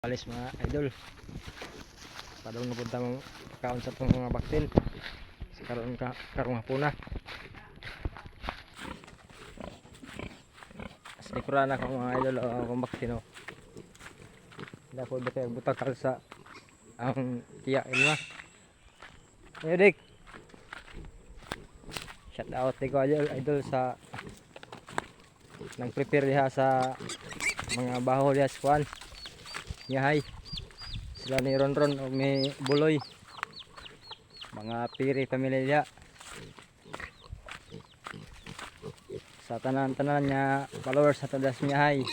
Alis mga idol. Padong napunta mo kaon sa mga baktil. Kasi karoon ka karong hapuna. Sa likuran ako mga idol o akong baktil no. Hindi ako dito yung butakal sa ang tiya ilma. Ayo dik. Shout out ko idol, idol sa nag-prepare diha sa mga baho diha sa kwan. Yahay. Sila ni Ronron o may buloy. Mga piri pamilya. Sa tanan-tanan niya followers sa tadas niya hay.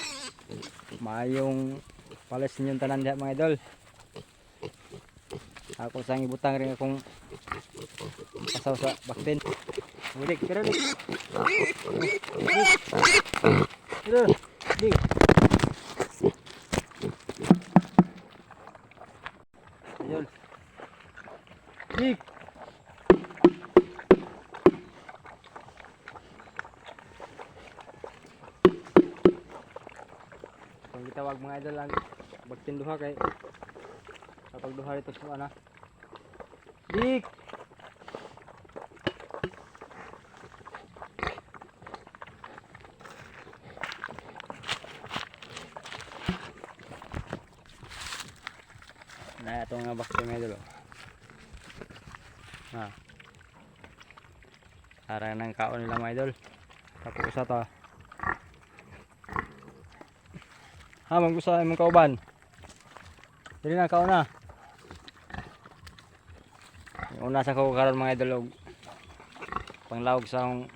Maayong palis ninyong tanan diha mga idol. Ako sang ibutang rin akong kasaw sa baktin. Udik, pero dik. Pero, dik. Ayun. Dik. Gitawag mga idol lang, bagtin duha kay kapag duha dito sa ana. Dik. Na ito nga bakti mga idol. oh. Ha. Harang ng kaon nila idol. Tapos sa to. Ha, mag-usa mong kauban. Dili na kaon na. Una sa ko karon mga idol og panglawag sa akong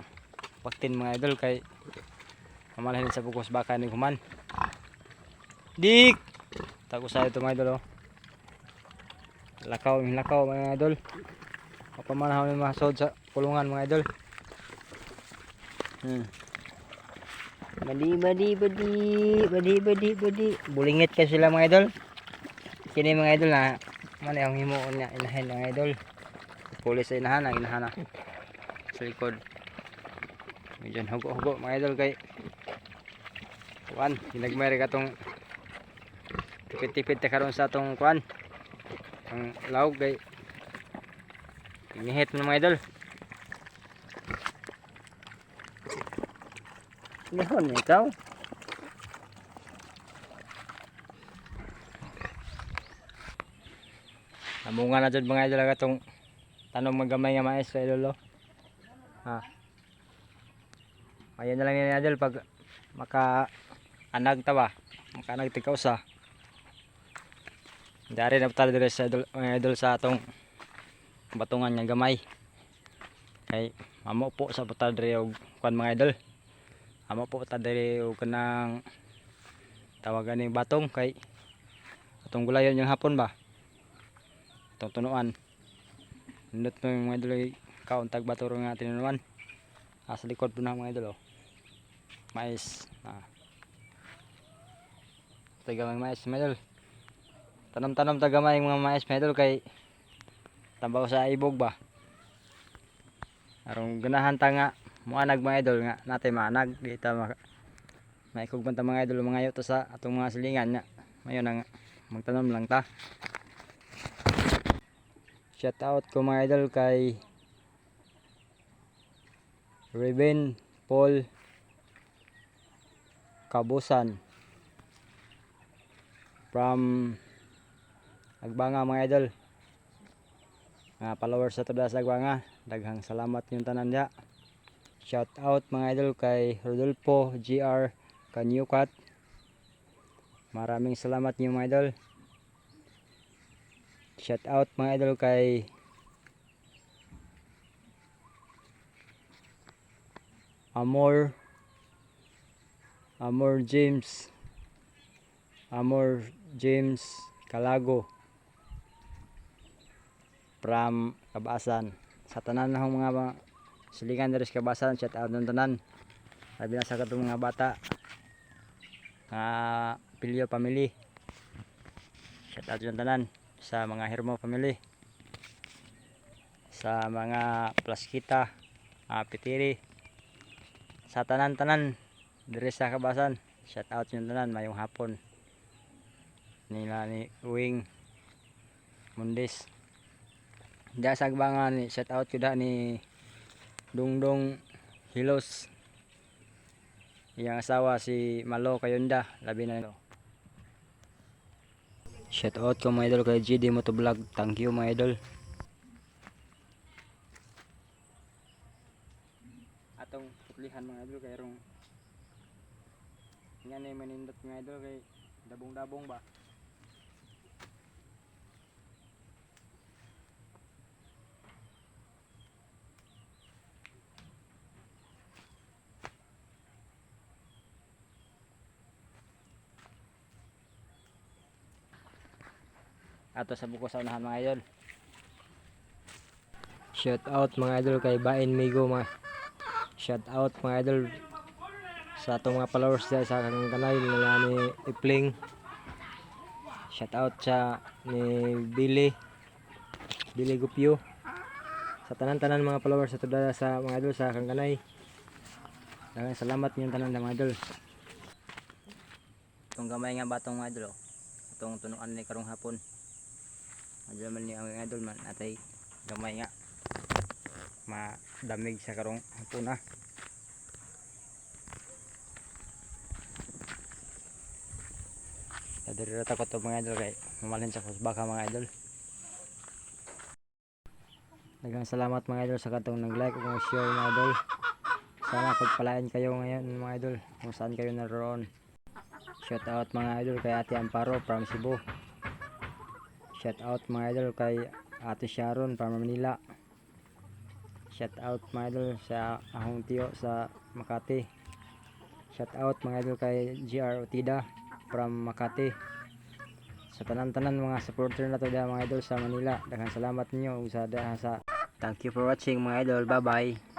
baktin mga idol kay mamalahin sa bukos baka ni human. Dik. Tako sa ito mga idol oh. Lakaw, lakaw mga idol. Kapamanahaw ng mga sod sa kulungan mga idol. Hmm. Badi, badi, badi, badi, badi, badi. Bulingit ka sila mga idol. Kini mga idol na man yung himuon niya inahin mga idol. Pulis sa inahan, ang inahan na. Sa likod. Medyo hugo-hugo mga idol kay kuan, ginagmayri ka tong tipid-tipid ta karon sa atong kuan ang laog kay inihit mo mga idol Lihon ikaw Namunga na dyan mga idol itong tanong magamay nga mais sa idol oh. Ha Ayan na lang yan idol pag maka anag ta ba maka anag tigkaw sa Dari na tala dire sa idol, mga idol sa atong batungan nga gamay. Kay amo po sa puta dire og kuan mga idol. Amo po ta dire og kanang tawagan ning batong kay atong gulayon yung hapon ba. Atong tunuan. Nindot mo yung mga idol ay kaon tag baturo nga tinunuan. Ah, sa likod po na mga idol oh. Mais. Ah. Taga mga mais mga idol. Tanam-tanam tagamay mga mais mga idol kay tambaw sa ibog ba. Arong ganahan ta nga muanag mga idol nga natay maanag di ta ma maikog ta mga idol mga to sa atong mga silingan nga. Mayon nga magtanom lang ta. Shout out ko mga idol kay Raven Paul Kabusan from Agbanga mga idol. Mga followers sa Todas Agbanga, daghang salamat yung tanan niya. Shout out mga idol kay Rodolfo GR Kanyukat. Maraming salamat niyo mga idol. Shout out mga idol kay Amor Amor James Amor James Kalago from Kabasan sa tanan ng mga mga silingan dari sa Kabasan shout out ng tanan. Sabi na sa katong mga bata. Nga Pilyo family. Shout out ng tanan sa mga Hermo family. Sa mga Plaskita mga Pitiri. Sa tanan-tanan dari sa Kabasan. Shout out yung tanan mayong hapon. Nila ni Wing Mundis. Diya sa ni shout out ko da ni Dungdong Hilos. Iyang asawa si Malo Kayunda labi na shout out ko mga idol kay GD Motovlog. Thank you mga idol. Atong putlihan mga idol kay rong. Nga na manindot mga idol kay dabong-dabong ba ato sa buko sa unahan mga idol. Shout out mga idol kay Bain Migo mga shout out mga idol sa atong mga followers dyan sa kang kanal nila ni Ipling. Shout out sa ni Billy Billy Gupyo sa tanan-tanan mga followers sa tudala sa mga idol sa kang kanay Daghang salamat niyong tanan mga idol. Itong gamay nga batong mga idol oh. itong tunuan ni karong hapon Adyo man ni ang idol man atay gamay nga madamig sa karong hapon ah Nadiri takot to mga idol kay mamalin sa baka mga idol. Dagang salamat mga idol sa katong nag-like o share mga idol. Sana pagpalain kayo ngayon mga idol kung saan kayo naroon. Shout out mga idol kay Ate Amparo from Cebu. Shout out mga idol kay Ate Sharon from Manila. Shout out mga idol sa Ahong Tiyo sa Makati. Shout out mga idol kay GR Otida from Makati. Sa tanan-tanan mga supporter na to da mga idol sa Manila. Daghang salamat ninyo sa sa Thank you for watching mga idol. Bye-bye.